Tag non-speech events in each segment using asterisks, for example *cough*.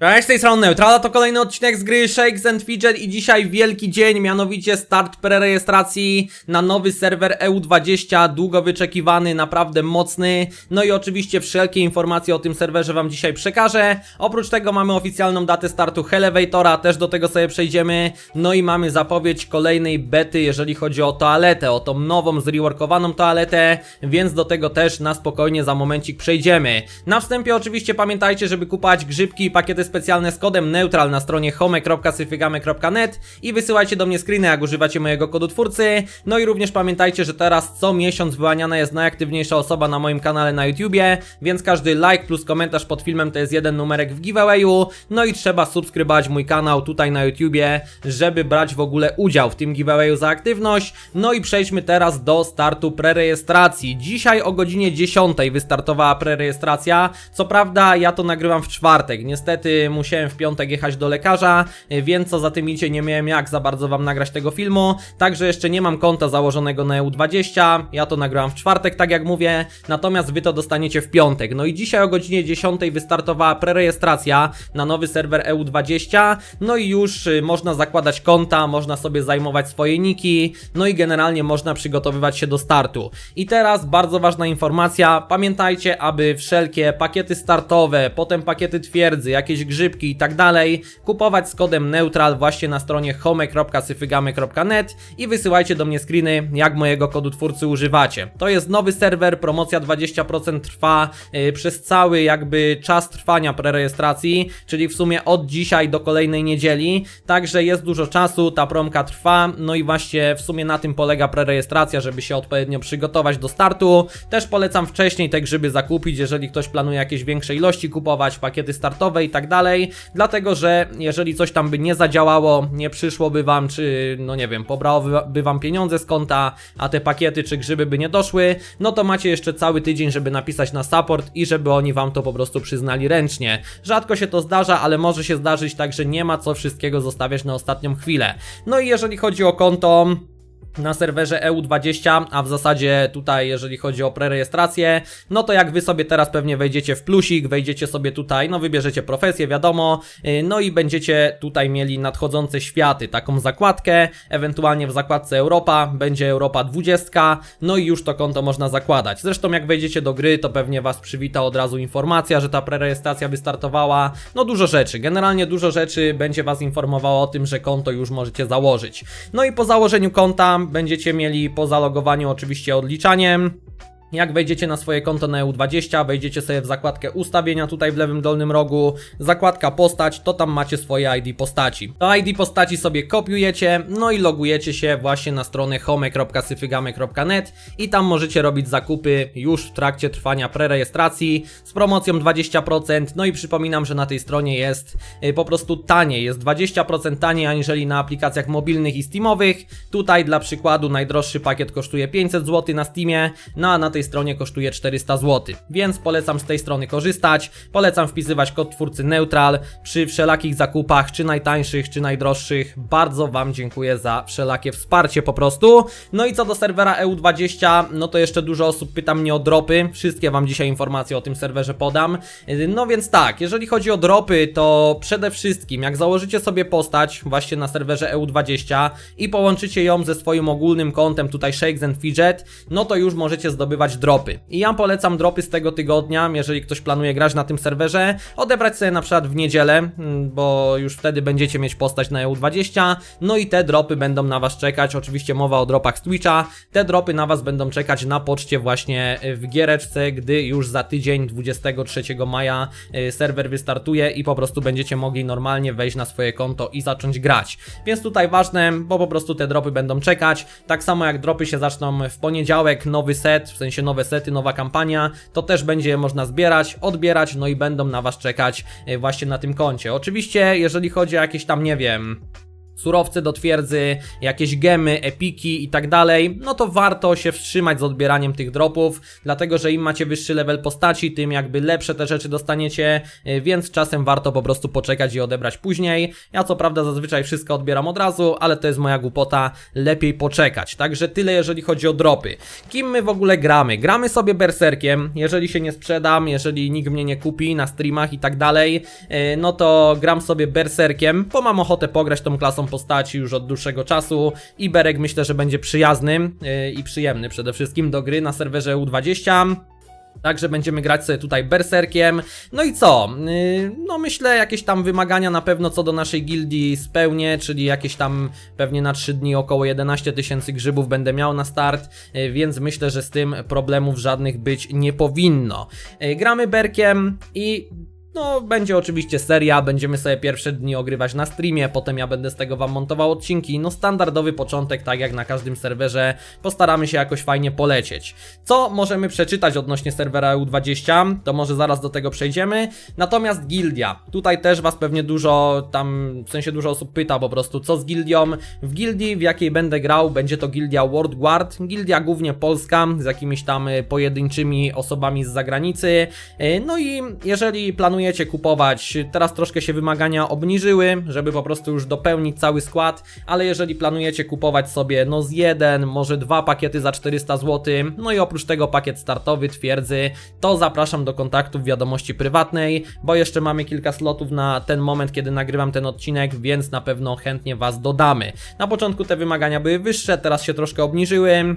Cześć, z tej strony Neutrala, to kolejny odcinek z gry Shakes and Fidget i dzisiaj wielki dzień, mianowicie start prerejestracji na nowy serwer EU20, długo wyczekiwany, naprawdę mocny, no i oczywiście wszelkie informacje o tym serwerze wam dzisiaj przekażę. Oprócz tego mamy oficjalną datę startu Elevatora, też do tego sobie przejdziemy, no i mamy zapowiedź kolejnej bety, jeżeli chodzi o toaletę, o tą nową, zreworkowaną toaletę, więc do tego też na spokojnie za momencik przejdziemy. Na wstępie oczywiście pamiętajcie, żeby kupować grzybki i pakiety specjalne z kodem neutral na stronie home.syfygamy.net i wysyłajcie do mnie screeny, jak używacie mojego kodu twórcy. No i również pamiętajcie, że teraz co miesiąc wyłaniana jest najaktywniejsza osoba na moim kanale na YouTubie, więc każdy like plus komentarz pod filmem to jest jeden numerek w giveawayu. No i trzeba subskrybować mój kanał tutaj na YouTubie, żeby brać w ogóle udział w tym giveawayu za aktywność. No i przejdźmy teraz do startu prerejestracji. Dzisiaj o godzinie 10 wystartowała prerejestracja. Co prawda ja to nagrywam w czwartek. Niestety musiałem w piątek jechać do lekarza, więc co za tym idzie nie miałem jak za bardzo wam nagrać tego filmu. Także jeszcze nie mam konta założonego na EU20. Ja to nagrałam w czwartek, tak jak mówię. Natomiast wy to dostaniecie w piątek. No i dzisiaj o godzinie 10 wystartowała prerejestracja na nowy serwer EU20. No i już y, można zakładać konta, można sobie zajmować swoje niki, no i generalnie można przygotowywać się do startu. I teraz bardzo ważna informacja, pamiętajcie, aby wszelkie pakiety startowe, potem pakiety twierdzy, jakieś grzybki i tak dalej, kupować z kodem neutral właśnie na stronie home.syfygamy.net i wysyłajcie do mnie screeny, jak mojego kodu twórcy używacie. To jest nowy serwer, promocja 20% trwa yy, przez cały jakby czas trwania prerejestracji, czyli w sumie od dzisiaj do kolejnej niedzieli, także jest dużo czasu, ta promka trwa, no i właśnie w sumie na tym polega prerejestracja, żeby się odpowiednio przygotować do startu. Też polecam wcześniej te grzyby zakupić, jeżeli ktoś planuje jakieś większe ilości kupować, pakiety startowe i tak dalej, dlatego że jeżeli coś tam by nie zadziałało, nie przyszłoby wam, czy no nie wiem, pobrałoby wam pieniądze z konta, a te pakiety czy grzyby by nie doszły, no to macie jeszcze cały tydzień, żeby napisać na support i żeby oni wam to po prostu przyznali ręcznie. Rzadko się to zdarza, ale może się zdarzyć, także nie ma co wszystkiego zostawiać na ostatnią chwilę. No i jeżeli chodzi o konto, na serwerze EU20, a w zasadzie tutaj, jeżeli chodzi o prerejestrację, no to jak wy sobie teraz pewnie wejdziecie w plusik, wejdziecie sobie tutaj, no wybierzecie profesję, wiadomo, yy, no i będziecie tutaj mieli nadchodzące światy, taką zakładkę, ewentualnie w zakładce Europa, będzie Europa 20, no i już to konto można zakładać. Zresztą jak wejdziecie do gry, to pewnie was przywita od razu informacja, że ta prerejestracja wystartowała, no dużo rzeczy, generalnie dużo rzeczy będzie was informowało o tym, że konto już możecie założyć. No i po założeniu konta będziecie mieli po zalogowaniu oczywiście odliczaniem. Jak wejdziecie na swoje konto na EU20, wejdziecie sobie w zakładkę ustawienia tutaj w lewym dolnym rogu, zakładka postać, to tam macie swoje ID postaci. To ID postaci sobie kopiujecie, no i logujecie się właśnie na stronę home.syfygamy.net i tam możecie robić zakupy już w trakcie trwania prerejestracji z promocją 20%, no i przypominam, że na tej stronie jest y, po prostu taniej, jest 20% taniej aniżeli na aplikacjach mobilnych i steamowych. Tutaj dla przykładu najdroższy pakiet kosztuje 500 zł na Steamie, no a na tej stronie kosztuje 400 zł. Więc polecam z tej strony korzystać. Polecam wpisywać kod twórcy Neutral przy wszelakich zakupach, czy najtańszych, czy najdroższych. Bardzo Wam dziękuję za wszelakie wsparcie po prostu. No i co do serwera EU20, no to jeszcze dużo osób pyta mnie o dropy. Wszystkie Wam dzisiaj informacje o tym serwerze podam. No więc tak, jeżeli chodzi o dropy, to przede wszystkim jak założycie sobie postać właśnie na serwerze EU20 i połączycie ją ze swoim ogólnym kontem tutaj Shakes and Fidget, no to już możecie zdobywać dropy. I ja polecam dropy z tego tygodnia, jeżeli ktoś planuje grać na tym serwerze, odebrać sobie na przykład w niedzielę, mm, bo już wtedy będziecie mieć postać na EU20, no i te dropy będą na Was czekać, oczywiście mowa o dropach z Twitcha, te dropy na Was będą czekać na poczcie właśnie w giereczce, gdy już za tydzień, 23 maja y, serwer wystartuje i po prostu będziecie mogli normalnie wejść na swoje konto i zacząć grać. Więc tutaj ważne, bo po prostu te dropy będą czekać, tak samo jak dropy się zaczną w poniedziałek, nowy set, w sensie nowe sety, nowa kampania, to też będzie można zbierać, odbierać, no i będą na Was czekać y, właśnie na tym koncie. Oczywiście, jeżeli chodzi o jakieś tam, nie wiem, surowce do twierdzy, jakieś gemy, epiki i tak dalej, no to warto się wstrzymać z odbieraniem tych dropów, dlatego że im macie wyższy level postaci, tym jakby lepsze te rzeczy dostaniecie, y, więc czasem warto po prostu poczekać i odebrać później. Ja co prawda zazwyczaj wszystko odbieram od razu, ale to jest moja głupota, lepiej poczekać. Także tyle jeżeli chodzi o dropy. Kim my w ogóle gramy? Gramy sobie berserkiem, jeżeli się nie sprzedam, jeżeli nikt mnie nie kupi na streamach i tak dalej, y, no to gram sobie berserkiem, bo mam ochotę pograć tą klasą postaci już od dłuższego czasu i Berek myślę, że będzie przyjazny yy, i przyjemny przede wszystkim do gry na serwerze U20. Także będziemy grać sobie tutaj berserkiem. No i co? Yy, No myślę jakieś tam wymagania na pewno co do naszej gildii spełnię, czyli jakieś tam pewnie na 3 dni około 11 tysięcy grzybów będę miał na start, yy, więc myślę, że z tym problemów żadnych być nie powinno. Gramy berkiem i no, będzie oczywiście seria, będziemy sobie pierwsze dni ogrywać na streamie, potem ja będę z tego wam montował odcinki. No, standardowy początek, tak jak na każdym serwerze, postaramy się jakoś fajnie polecieć. Co możemy przeczytać odnośnie serwera EU20, to może zaraz do tego przejdziemy. Natomiast gildia, tutaj też was pewnie dużo, tam w sensie dużo osób pyta po prostu, co z gildią. W gildii, w jakiej będę grał, będzie to gildia World Guard, gildia głównie polska, z jakimiś tam pojedynczymi osobami z zagranicy. Y, No i jeżeli planujecie kupować, teraz troszkę się wymagania obniżyły, żeby po prostu już dopełnić cały skład, ale jeżeli planujecie kupować sobie no z jeden, może dwa pakiety za 400 zł, no i oprócz tego pakiet startowy twierdzy, to zapraszam do kontaktu w wiadomości prywatnej, bo jeszcze mamy kilka slotów na ten moment, kiedy nagrywam ten odcinek, więc na pewno chętnie Was dodamy. Na początku te wymagania były wyższe, teraz się troszkę obniżyły.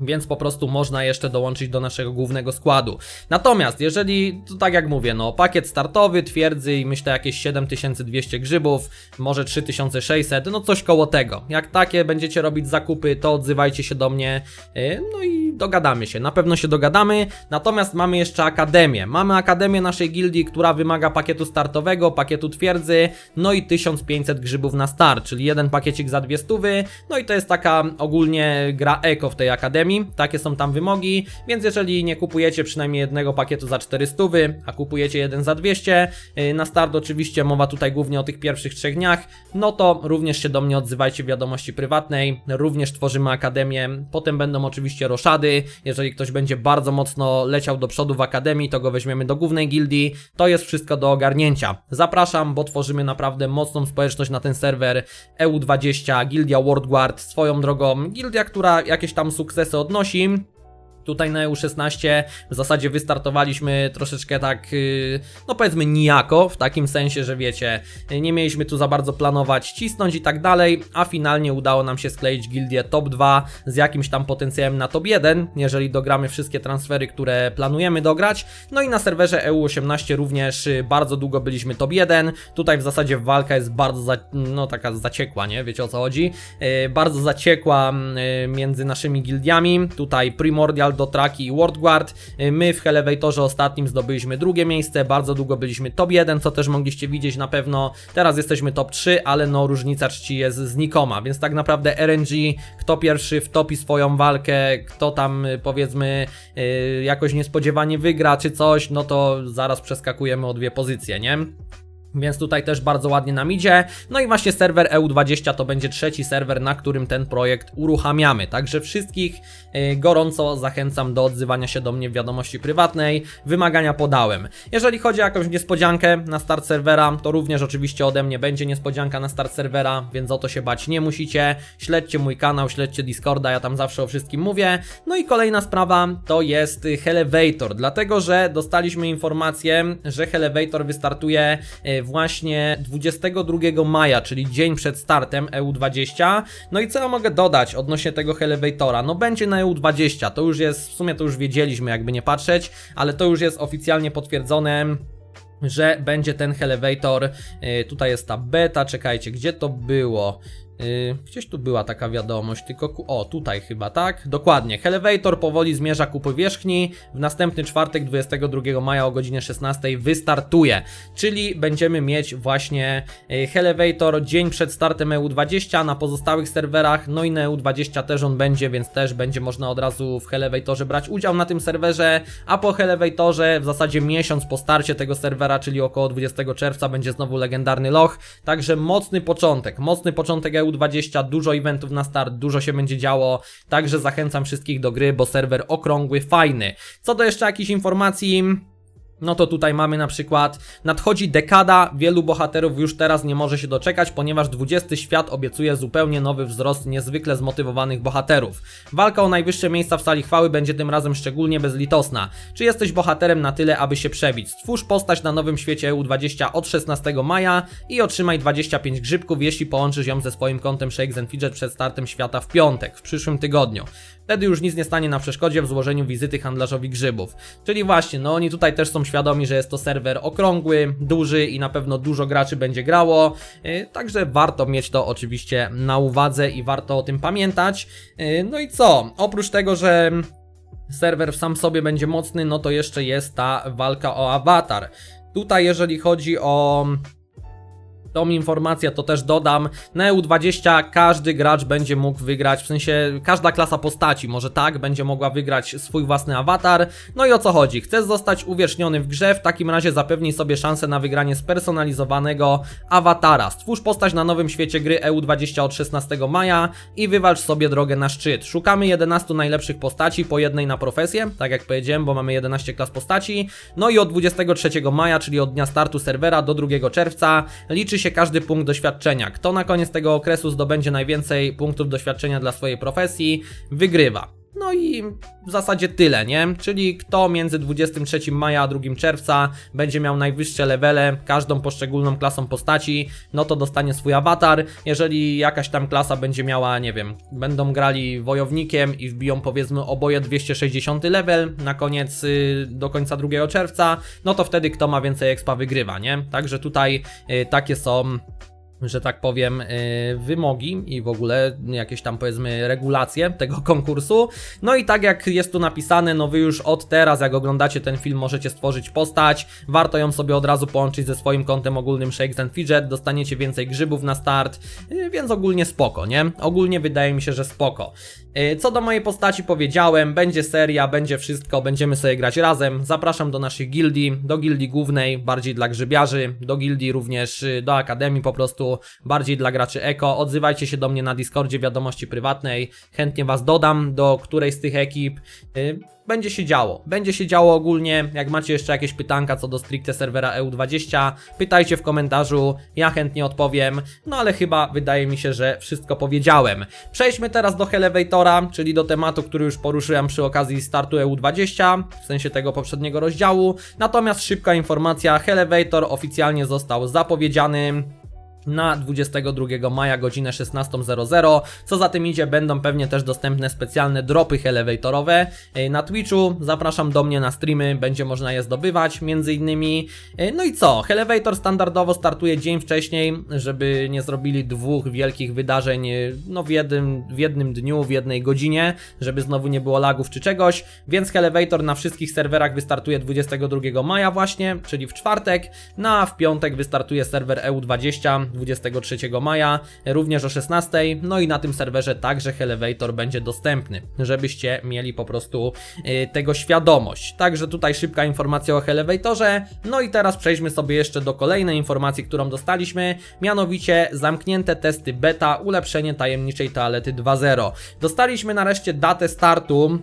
Więc po prostu można jeszcze dołączyć do naszego głównego składu. Natomiast jeżeli, to tak jak mówię, no pakiet startowy, twierdzy i myślę jakieś 7200 grzybów, może 3600, no coś koło tego. Jak takie będziecie robić zakupy, to odzywajcie się do mnie, yy, no i dogadamy się. Na pewno się dogadamy. Natomiast mamy jeszcze akademię. Mamy akademię naszej gildii, która wymaga pakietu startowego, pakietu twierdzy, no i 1500 grzybów na start, czyli jeden pakiecik za dwie stówy. No i to jest taka ogólnie gra eko w tej akademii. Takie są tam wymogi, więc jeżeli nie kupujecie przynajmniej jednego pakietu za 400, a kupujecie jeden za 200, yy, na start oczywiście mowa tutaj głównie o tych pierwszych trzech dniach, no to również się do mnie odzywajcie w wiadomości prywatnej, również tworzymy akademię, potem będą oczywiście roszady, jeżeli ktoś będzie bardzo mocno leciał do przodu w akademii, to go weźmiemy do głównej gildii, to jest wszystko do ogarnięcia. Zapraszam, bo tworzymy naprawdę mocną społeczność na ten serwer EU20, Gildia World Guard, swoją drogą, gildia, która jakieś tam sukcesy odnosi, Tutaj na EU16 w zasadzie wystartowaliśmy troszeczkę tak, yy, no powiedzmy nijako, w takim sensie, że wiecie, nie mieliśmy tu za bardzo planować, cisnąć i tak dalej, a finalnie udało nam się skleić gildię top 2 z jakimś tam potencjałem na top 1, jeżeli dogramy wszystkie transfery, które planujemy dograć. No i na serwerze EU18 również yy, bardzo długo byliśmy top 1. Tutaj w zasadzie walka jest bardzo, za, no taka zaciekła, nie? Wiecie o co chodzi? Yy, bardzo zaciekła yy, między naszymi gildiami. Tutaj Primordial do Traki i World Guard. Y, My w Elevatorze ostatnim zdobyliśmy drugie miejsce, bardzo długo byliśmy top 1, co też mogliście widzieć na pewno. Teraz jesteśmy top 3, ale no różnica czci jest znikoma, więc tak naprawdę RNG, kto pierwszy wtopi swoją walkę, kto tam y, powiedzmy y, jakoś niespodziewanie wygra czy coś, no to zaraz przeskakujemy o dwie pozycje, nie? Więc tutaj też bardzo ładnie nam idzie. No i właśnie serwer EU20 to będzie trzeci serwer, na którym ten projekt uruchamiamy. Także wszystkich y, gorąco zachęcam do odzywania się do mnie w wiadomości prywatnej. Wymagania podałem. Jeżeli chodzi o jakąś niespodziankę na start serwera, to również oczywiście ode mnie będzie niespodzianka na start serwera, więc o to się bać nie musicie. Śledźcie mój kanał, śledźcie Discorda, ja tam zawsze o wszystkim mówię. No i kolejna sprawa to jest Helevator, dlatego że dostaliśmy informację, że Helevator wystartuje y, właśnie 22 maja, czyli dzień przed startem EU20. No i co ja mogę dodać odnośnie tego Elevatora? No będzie na EU20, to już jest, w sumie to już wiedzieliśmy jakby nie patrzeć, ale to już jest oficjalnie potwierdzone że będzie ten Elevator. Tutaj jest ta beta, czekajcie, gdzie to było? Yy, gdzieś tu była taka wiadomość, tylko ku... o, tutaj chyba, tak? Dokładnie. Elevator powoli zmierza ku powierzchni. W następny czwartek, 22 maja o godzinie 16 wystartuje. Czyli będziemy mieć właśnie yy, Elevator dzień przed startem EU20 na pozostałych serwerach, no i na EU20 też on będzie, więc też będzie można od razu w Elevatorze brać udział na tym serwerze, a po Elevatorze w zasadzie miesiąc po starcie tego serwera, czyli około 20 czerwca będzie znowu legendarny loch, także mocny początek, mocny początek EU20, dużo eventów na start, dużo się będzie działo, także zachęcam wszystkich do gry, bo serwer okrągły, fajny. Co do jeszcze jakichś informacji, no to tutaj mamy na przykład nadchodzi dekada, wielu bohaterów już teraz nie może się doczekać, ponieważ 20 świat obiecuje zupełnie nowy wzrost niezwykle zmotywowanych bohaterów. Walka o najwyższe miejsca w sali chwały będzie tym razem szczególnie bezlitosna. Czy jesteś bohaterem na tyle, aby się przebić? Stwórz postać na nowym świecie EU20 od 16 maja i otrzymaj 25 grzybków, jeśli połączysz ją ze swoim kontem Shakes and Fidget przed startem świata w piątek, w przyszłym tygodniu. Wtedy już nic nie stanie na przeszkodzie w złożeniu wizyty handlarzowi grzybów. Czyli właśnie, no oni tutaj też są świadomi, że jest to serwer okrągły, duży i na pewno dużo graczy będzie grało. Yy, także warto mieć to oczywiście na uwadze i warto o tym pamiętać. Yy, no i co? Oprócz tego, że serwer w sam sobie będzie mocny, no to jeszcze jest ta walka o awatar. Tutaj, jeżeli chodzi o tą informację to też dodam. Na EU20 każdy gracz będzie mógł wygrać, w sensie każda klasa postaci, może tak, będzie mogła wygrać swój własny awatar. No i o co chodzi? Chcesz zostać uwieczniony w grze? W takim razie zapewnij sobie szansę na wygranie spersonalizowanego awatara. Stwórz postać na nowym świecie gry EU20 od 16 maja i wywalcz sobie drogę na szczyt. Szukamy 11 najlepszych postaci, po jednej na profesję, tak jak powiedziałem, bo mamy 11 klas postaci. No i od 23 maja, czyli od dnia startu serwera do 2 czerwca, liczy się każdy punkt doświadczenia. Kto na koniec tego okresu zdobędzie najwięcej punktów doświadczenia dla swojej profesji, wygrywa. No i w zasadzie tyle, nie? Czyli kto między 23 maja a 2 czerwca będzie miał najwyższe levele, każdą poszczególną klasą postaci, no to dostanie swój awatar. Jeżeli jakaś tam klasa będzie miała, nie wiem, będą grali wojownikiem i wbiją powiedzmy oboje 260 level na koniec, y, do końca 2 czerwca, no to wtedy kto ma więcej expa wygrywa, nie? Także tutaj y, takie są że tak powiem, yy, wymogi i w ogóle jakieś tam powiedzmy regulacje tego *laughs* konkursu. No i tak jak jest tu napisane, no wy już od teraz, jak oglądacie ten film, możecie stworzyć postać. Warto ją sobie od razu połączyć ze swoim kontem ogólnym Shakes and Fidget, dostaniecie więcej grzybów na start, yy, więc ogólnie spoko, nie? Ogólnie wydaje mi się, że spoko. Yy, co do mojej postaci powiedziałem, będzie seria, będzie wszystko, będziemy sobie grać razem. Zapraszam do naszych gildii, do gildii głównej, bardziej dla grzybiarzy, do gildii również yy, do akademii po prostu bardziej dla graczy eko. Odzywajcie się do mnie na Discordzie wiadomości prywatnej. Chętnie Was dodam do której z tych ekip. Będzie się działo. Będzie się działo ogólnie. Jak macie jeszcze jakieś pytanka co do stricte serwera EU20, pytajcie w komentarzu. Ja chętnie odpowiem. No ale chyba wydaje mi się, że wszystko powiedziałem. Przejdźmy teraz do Elevatora, czyli do tematu, który już poruszyłem przy okazji startu EU20, w sensie tego poprzedniego rozdziału. Natomiast szybka informacja, Elevator oficjalnie został zapowiedziany na 22 maja godzinę 16.00. Co za tym idzie, będą pewnie też dostępne specjalne dropy elevatorowe e, na Twitchu. Zapraszam do mnie na streamy, będzie można je zdobywać między innymi. E, No i co? Elevator standardowo startuje dzień wcześniej, żeby nie zrobili dwóch wielkich wydarzeń e, no w jednym, w jednym dniu, w jednej godzinie, żeby znowu nie było lagów czy czegoś. Więc Elevator na wszystkich serwerach wystartuje 22 maja właśnie, czyli w czwartek. No a w piątek wystartuje serwer EU20 23 maja, również o 16. No i na tym serwerze także Elevator będzie dostępny, żebyście mieli po prostu y, tego świadomość. Także tutaj szybka informacja o Elevatorze. No i teraz przejdźmy sobie jeszcze do kolejnej informacji, którą dostaliśmy, mianowicie zamknięte testy beta, ulepszenie tajemniczej toalety 2.0. Dostaliśmy nareszcie datę startu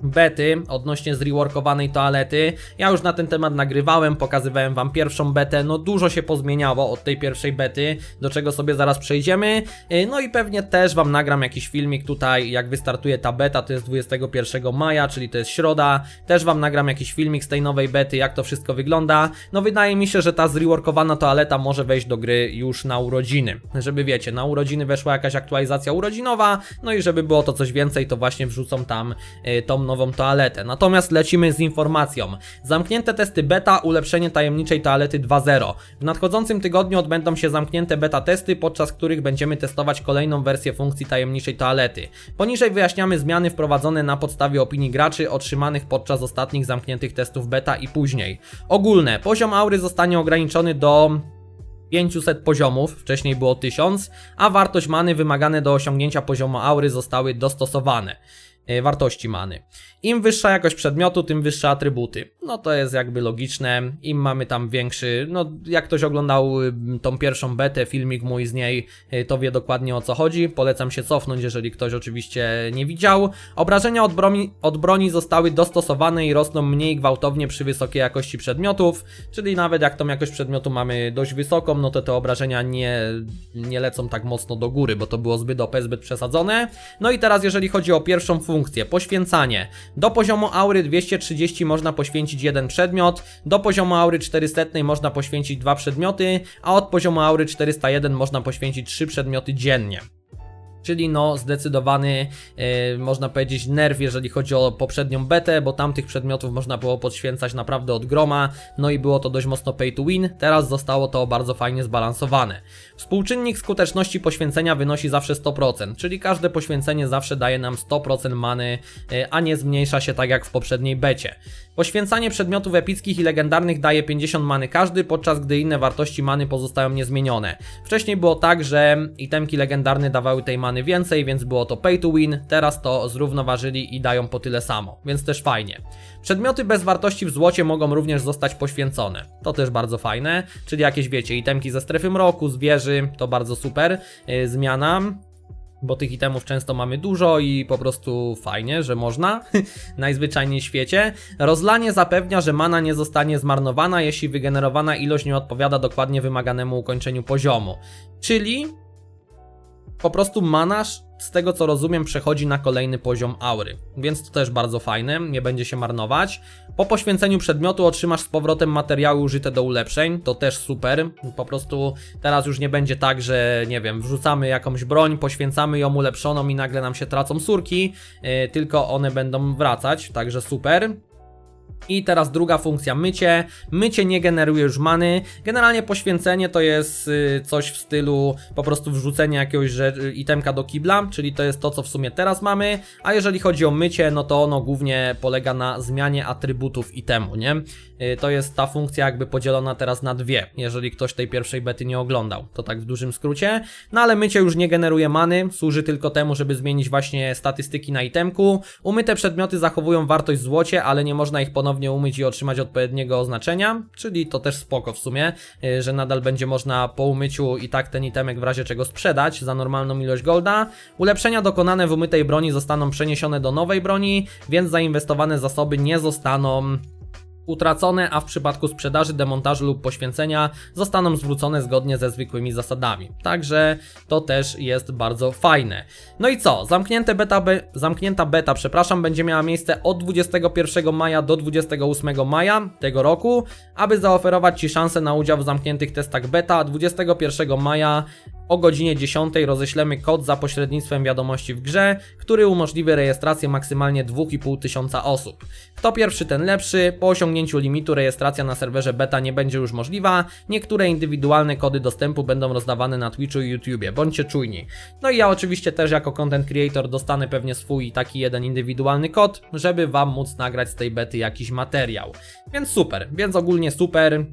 bety odnośnie zreworkowanej toalety. Ja już na ten temat nagrywałem, pokazywałem wam pierwszą betę, no dużo się pozmieniało od tej pierwszej bety, do czego sobie zaraz przejdziemy. Yy, No i pewnie też wam nagram jakiś filmik tutaj, jak wystartuje ta beta, to jest 21 maja, czyli to jest środa. Też wam nagram jakiś filmik z tej nowej bety, jak to wszystko wygląda. No wydaje mi się, że ta zreworkowana toaleta może wejść do gry już na urodziny. Żeby wiecie, na urodziny weszła jakaś aktualizacja urodzinowa, no i żeby było to coś więcej, to właśnie wrzucą tam yy, tą nową toaletę. Natomiast lecimy z informacją. Zamknięte testy beta, ulepszenie tajemniczej toalety 2.0. W nadchodzącym tygodniu odbędą się zamknięte beta testy, podczas których będziemy testować kolejną wersję funkcji tajemniczej toalety. Poniżej wyjaśniamy zmiany wprowadzone na podstawie opinii graczy otrzymanych podczas ostatnich zamkniętych testów beta i później. Ogólne, poziom aury zostanie ograniczony do 500 poziomów, wcześniej było 1000, a wartość many wymagane do osiągnięcia poziomu aury zostały dostosowane. E, Wartości many. Im wyższa jakość przedmiotu, tym wyższe atrybuty. No to jest jakby logiczne. Im mamy tam większy. No, jak ktoś oglądał y, tą pierwszą betę, filmik mój z niej, y, to wie dokładnie o co chodzi. Polecam się cofnąć, jeżeli ktoś oczywiście nie widział. Obrażenia od broni, od broni zostały dostosowane i rosną mniej gwałtownie przy wysokiej jakości przedmiotów. Czyli nawet jak tą jakość przedmiotu mamy dość wysoką, no to te obrażenia nie, nie lecą tak mocno do góry, bo to było zbyt OP, zbyt przesadzone. No i teraz jeżeli chodzi o pierwszą funkcję, poświęcanie. Do poziomu aury 230 można poświęcić jeden przedmiot, do poziomu aury 400 można poświęcić dwa przedmioty, a od poziomu aury 401 można poświęcić trzy przedmioty dziennie. Czyli no zdecydowany, e, można powiedzieć, nerw, jeżeli chodzi o poprzednią betę, bo tamtych przedmiotów można było podświęcać naprawdę od groma, no i było to dość mocno pay to win, teraz zostało to bardzo fajnie zbalansowane. Współczynnik skuteczności poświęcenia wynosi zawsze 100%, czyli każde poświęcenie zawsze daje nam 100% many, e, a nie zmniejsza się tak jak w poprzedniej becie. Poświęcanie przedmiotów epickich i legendarnych daje 50 many każdy, podczas gdy inne wartości many pozostają niezmienione. Wcześniej było tak, że itemki legendarne dawały tej many więcej, więc było to pay to win, teraz to zrównoważyli i dają po tyle samo, więc też fajnie. Przedmioty bez wartości w złocie mogą również zostać poświęcone. To też bardzo fajne, czyli jakieś wiecie, itemki ze strefy mroku, z wieży, to bardzo super yy, zmiana bo tych itemów często mamy dużo i po prostu fajnie, że można. *laughs* Najzwyczajniej w świecie. Rozlanie zapewnia, że mana nie zostanie zmarnowana, jeśli wygenerowana ilość nie odpowiada dokładnie wymaganemu ukończeniu poziomu. Czyli po prostu mana, z tego co rozumiem, przechodzi na kolejny poziom aury. Więc to też bardzo fajne, nie będzie się marnować. Po poświęceniu przedmiotu otrzymasz z powrotem materiały użyte do ulepszeń, to też super. Po prostu teraz już nie będzie tak, że nie wiem, wrzucamy jakąś broń, poświęcamy ją ulepszoną i nagle nam się tracą surki, yy, tylko one będą wracać, także super. I teraz druga funkcja, mycie. Mycie nie generuje już many. Generalnie poświęcenie to jest y, coś w stylu po prostu wrzucenia jakiegoś rze- itemka do kibla, czyli to jest to, co w sumie teraz mamy. A jeżeli chodzi o mycie, no to ono głównie polega na zmianie atrybutów itemu, nie? Y, To jest ta funkcja jakby podzielona teraz na dwie, jeżeli ktoś tej pierwszej bety nie oglądał. To tak w dużym skrócie. No ale mycie już nie generuje many, służy tylko temu, żeby zmienić właśnie statystyki na itemku. Umyte przedmioty zachowują wartość w złocie, ale nie można ich ponownie umyć i otrzymać odpowiedniego oznaczenia, czyli to też spoko w sumie, y, że nadal będzie można po umyciu i tak ten itemek w razie czego sprzedać za normalną ilość golda. Ulepszenia dokonane w umytej broni zostaną przeniesione do nowej broni, więc zainwestowane zasoby nie zostaną utracone, a w przypadku sprzedaży, demontażu lub poświęcenia zostaną zwrócone zgodnie ze zwykłymi zasadami. Także to też jest bardzo fajne. No i co? Zamknięte beta, be, zamknięta beta, przepraszam, będzie miała miejsce od 21 maja do 28 maja tego roku. Aby zaoferować Ci szansę na udział w zamkniętych testach beta, 21 maja o godzinie 10 roześlemy kod za pośrednictwem wiadomości w grze, który umożliwi rejestrację maksymalnie 2,5 tysiąca osób. Kto pierwszy, ten lepszy. Po osiągnięciu limitu rejestracja na serwerze beta nie będzie już możliwa. Niektóre indywidualne kody dostępu będą rozdawane na Twitchu i YouTubie. Bądźcie czujni. No i ja oczywiście też jako content creator dostanę pewnie swój taki jeden indywidualny kod, żeby Wam móc nagrać z tej bety jakiś materiał. Więc super, więc ogólnie super.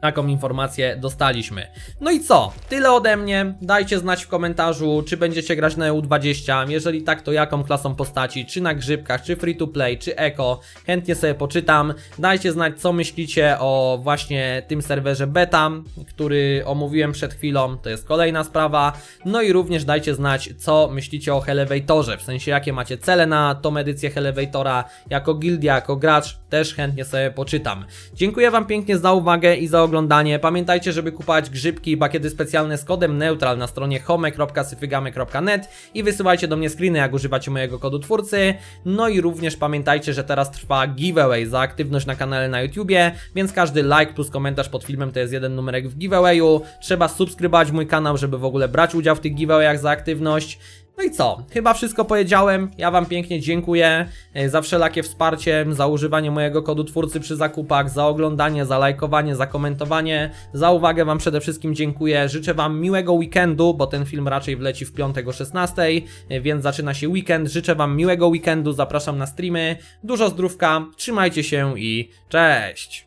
Taką informację dostaliśmy. No i co? Tyle ode mnie. Dajcie znać w komentarzu, czy będziecie grać na EU20. Jeżeli tak, to jaką klasą postaci? Czy na grzybkach, czy free to play, czy eko? Chętnie sobie poczytam. Dajcie znać, co myślicie o właśnie tym serwerze beta, który omówiłem przed chwilą. To jest kolejna sprawa. No i również dajcie znać, co myślicie o Elevatorze. W sensie, jakie macie cele na tą edycję Elevatora. Jako gildia, jako gracz, też chętnie sobie poczytam. Dziękuję Wam pięknie za uwagę i za oglądanie. Pamiętajcie, żeby kupować grzybki i bakiety specjalne z kodem neutral na stronie home.syfygamy.net i wysyłajcie do mnie screeny, jak używacie mojego kodu twórcy. No i również pamiętajcie, że teraz trwa giveaway za aktywność na kanale na YouTubie, więc każdy like plus komentarz pod filmem to jest jeden numerek w giveawayu. Trzeba subskrybować mój kanał, żeby w ogóle brać udział w tych giveawayach za aktywność. No i co? Chyba wszystko powiedziałem. Ja Wam pięknie dziękuję e, za wszelakie wsparcie, za używanie mojego kodu twórcy przy zakupach, za oglądanie, za lajkowanie, za komentowanie. Za uwagę Wam przede wszystkim dziękuję. Życzę Wam miłego weekendu, bo ten film raczej wleci w piątek o 16, e, więc zaczyna się weekend. Życzę Wam miłego weekendu, zapraszam na streamy. Dużo zdrówka, trzymajcie się i cześć!